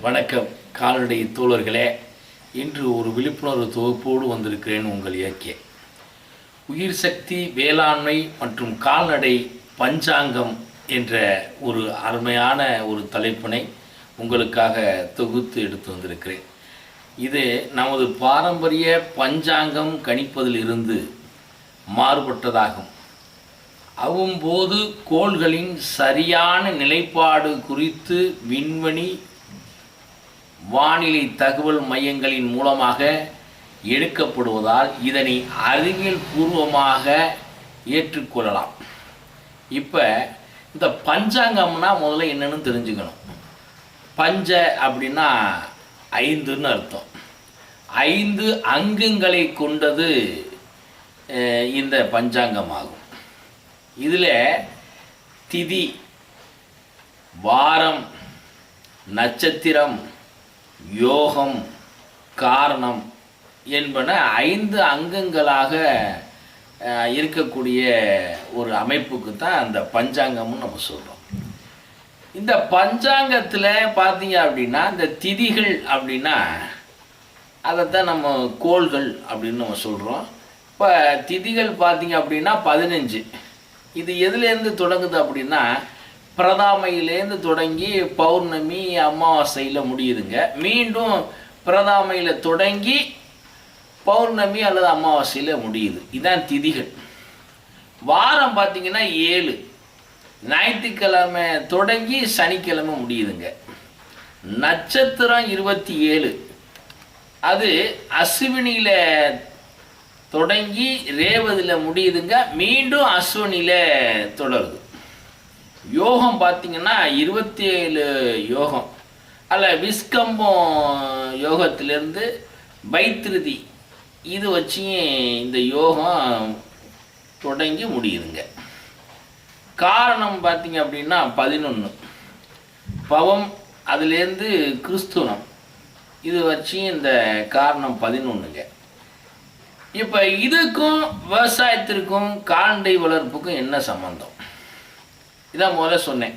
வணக்கம் கால்நடை தோழர்களே. இன்று ஒரு விழிப்புணர்வு தொகுப்போடு வந்திருக்கிறேன் உங்கள் இயக்கிய உயிர் சக்தி வேளாண்மை மற்றும் கால்நடை பஞ்சாங்கம் என்ற ஒரு அருமையான ஒரு தலைப்பினை உங்களுக்காக தொகுத்து எடுத்து வந்திருக்கிறேன். இது நமது பாரம்பரிய பஞ்சாங்கம் கணிப்பதில் இருந்து மாறுபட்டதாகும். அவ்வம்போது கோள்களின் சரியான நிலைப்பாடு குறித்து விண்வெளி வானிலை தகவல் மையங்களின் மூலமாக எடுக்கப்படுவதால் இதனை அறிவியல் பூர்வமாக ஏற்றுக்கொள்ளலாம். இப்போ இந்த பஞ்சாங்கம்னா முதல்ல என்னென்னு தெரிஞ்சுக்கணும். பஞ்ச அப்படின்னா ஐந்துன்னு அர்த்தம். ஐந்து அங்கங்களை கொண்டது இந்த பஞ்சாங்கம் ஆகும் இதில் திதி வாரம் நட்சத்திரம் யோகம் காரணம் என்பன ஐந்து அங்கங்களாக இருக்கக்கூடிய ஒரு அமைப்புக்கு தான் அந்த பஞ்சாங்கம்னு நம்ம சொல்கிறோம் இந்த பஞ்சாங்கத்தில் பார்த்தீங்க அப்படின்னா இந்த திதிகள் அப்படின்னா அதைத்தான் நம்ம கோள்கள் அப்படின்னு நம்ம சொல்கிறோம் இப்போ திதிகள் பார்த்தீங்க அப்படின்னா பதினஞ்சு. இது எதுலேருந்து தொடங்குது அப்படின்னா பிரதாமையிலேருந்து தொடங்கி பௌர்ணமி அமாவாசையில் முடியுதுங்க. மீண்டும் பிரதாமையில் தொடங்கி பௌர்ணமி அல்லது அமாவாசையில் முடியுது. இதான் திதிகள். வாரம் பார்த்திங்கன்னா ஏழு. ஞாயிற்றுக்கிழமை தொடங்கி சனிக்கிழமை முடியுதுங்க. நட்சத்திரம் இருபத்தி ஏழு அது அஸ்வினியில் தொடங்கி ரேவதியில் முடியுதுங்க. மீண்டும் அஸ்வினியில் தொடருது. யோகம் பார்த்தீங்கன்னா இருபத்தி ஏழு யோகம். அல்ல விஸ்கம்பம் யோகத்திலேருந்து பைத்திருதி இது வச்சியும் இந்த யோகம் தொடங்கி முடியுதுங்க. காரணம் பார்த்தீங்க அப்படின்னா பதினொன்று பவம் அதுலேருந்து கிறிஸ்துவனம் இது வச்சு இந்த காரணம் பதினொன்றுங்க இப்போ இதுக்கும் விவசாயத்திற்கும் கால்நடை வளர்ப்புக்கும் என்ன சம்பந்தம்? இதான் முதல்ல சொன்னேன்.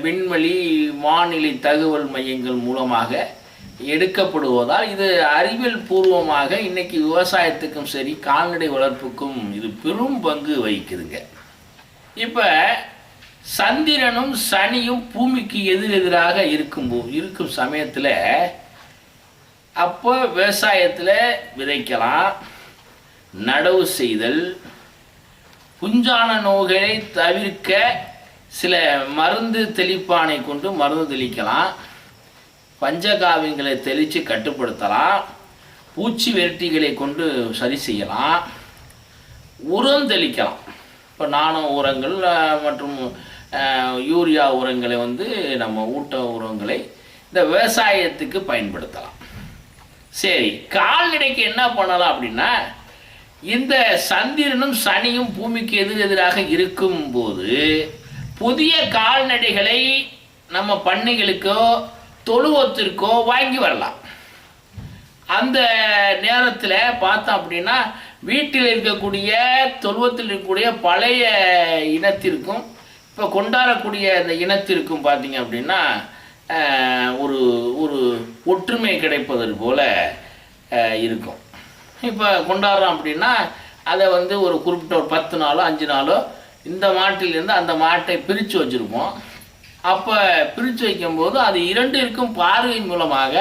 விண்வெளி வானிலை தகவல் மையங்கள் மூலமாக எடுக்கப்படுவதால் இது அறிவியல் பூர்வமாக இன்னைக்கு விவசாயத்துக்கும் சரி கால்நடை வளர்ப்புக்கும் இது பெரும் பங்கு வகிக்குதுங்க. இப்போ சந்திரனும் சனியும் பூமிக்கு எதிரெதிராக இருக்கும் போ- இருக்கும் சமயத்தில் அப்போ விவசாயத்தில் விதைக்கலாம் நடவு செய்தல் குஞ்சான நோய்களை தவிர்க்க சில மருந்து தெளிப்பானை கொண்டு மருந்து தெளிக்கலாம். பஞ்சகாவியங்களை தெளித்து கட்டுப்படுத்தலாம். பூச்சி வெரட்டிகளை கொண்டு சரி செய்யலாம். உரம் தெளிக்கலாம். இப்போ நாணம் உரங்கள் மற்றும் யூரியா உரங்களை வந்து நம்ம ஊட்ட உரங்களை இந்த விவசாயத்துக்கு பயன்படுத்தலாம். சரி கால்நடைக்கு என்ன பண்ணலாம் அப்படின்னா இந்த சந்திரனும் சனியும் பூமிக்கு எதிர் எதிராக இருக்கும்போது புதிய கால்நடைகளை நம்ம பண்ணைகளுக்கோ தொழுவத்திற்கோ வாங்கி வரலாம். அந்த நேரத்தில் பார்த்தோம் அப்படின்னா வீட்டில் இருக்கக்கூடிய தொழுவத்தில் இருக்கக்கூடிய பழைய இனத்திற்கும் இப்போ கொண்டாடக்கூடிய அந்த இனத்திற்கும் பார்த்தீங்க அப்படின்னா ஒரு ஒரு ஒற்றுமை கிடைப்பது போல் இருக்கும். இப்போ கொண்டாடுறோம் அப்படின்னா அதை வந்து ஒரு குறிப்பிட்ட ஒரு பத்து நாளோ அஞ்சு நாளோ இந்த மாட்டிலிருந்து அந்த மாட்டை பிரித்து வச்சுருப்போம். அப்போ பிரித்து வைக்கும்போது அது இரண்டிற்கும் பார்வை மூலமாக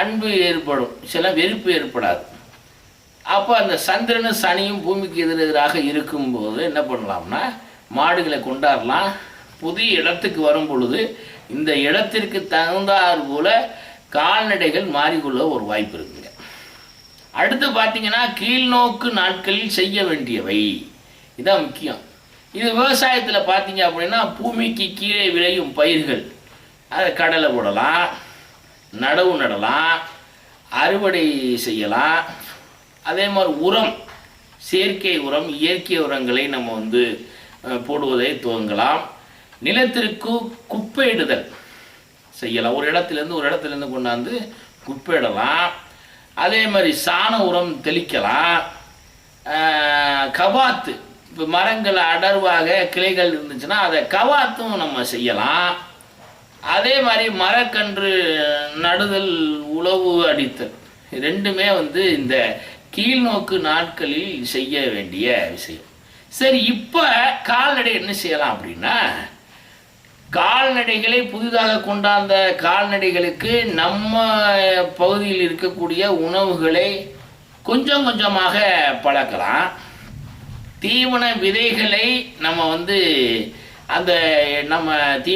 அன்பு ஏற்படும். சில வெறுப்பு ஏற்படாது. அப்போ அந்த சந்திரனும் சனியும் பூமிக்கு எதிரெதிராக இருக்கும்போது என்ன பண்ணலாம்னா மாடுகளை கொண்டாடலாம். புதிய இடத்துக்கு வரும் பொழுது இந்த இடத்திற்கு தகுந்தாற் போல கால்நடைகள் மாறிக்கொள்ள ஒரு வாய்ப்பு இருக்குங்க. அடுத்து பார்த்தீங்கன்னா கீழ்நோக்கு நாட்களில் செய்ய வேண்டியவை. இதான் முக்கியம். இது விவசாயத்தில் பார்த்தீங்க அப்படின்னா பூமிக்கு கீழே விளையும் பயிர்கள். அதை கடலை போடலாம் நடவு நடலாம் அறுவடை செய்யலாம். அதே மாதிரி உரம் செயற்கை உரம் இயற்கை உரங்களை நம்ம வந்து போடுவதை துவங்கலாம். நிலத்திற்கு குப்பையிடுதல் செய்யலாம். ஒரு இடத்துலேருந்து ஒரு இடத்துலேருந்து கொண்டாந்து குப்பையிடலாம். அதே மாதிரி சாண உரம் தெளிக்கலாம். கபாத்து இப்போ மரங்கள் அடர்வாக கிளைகள் இருந்துச்சுன்னா அதை கவாத்தும் நம்ம செய்யலாம். அதே மாதிரி மரக்கன்று நடுதல் உழவு அடித்தல் ரெண்டுமே வந்து இந்த கீழ்நோக்கு நாட்களில் செய்ய வேண்டிய விஷயம். சரி இப்போ கால்நடை என்ன செய்யலாம் அப்படின்னா கால்நடைகளை புதிதாக கொண்டாந்த கால்நடைகளுக்கு நம்ம பகுதியில் இருக்கக்கூடிய உணவுகளை கொஞ்சம் கொஞ்சமாக பழக்கலாம். தீவன விதைகளை நம்ம வந்து அந்த நம்ம தீ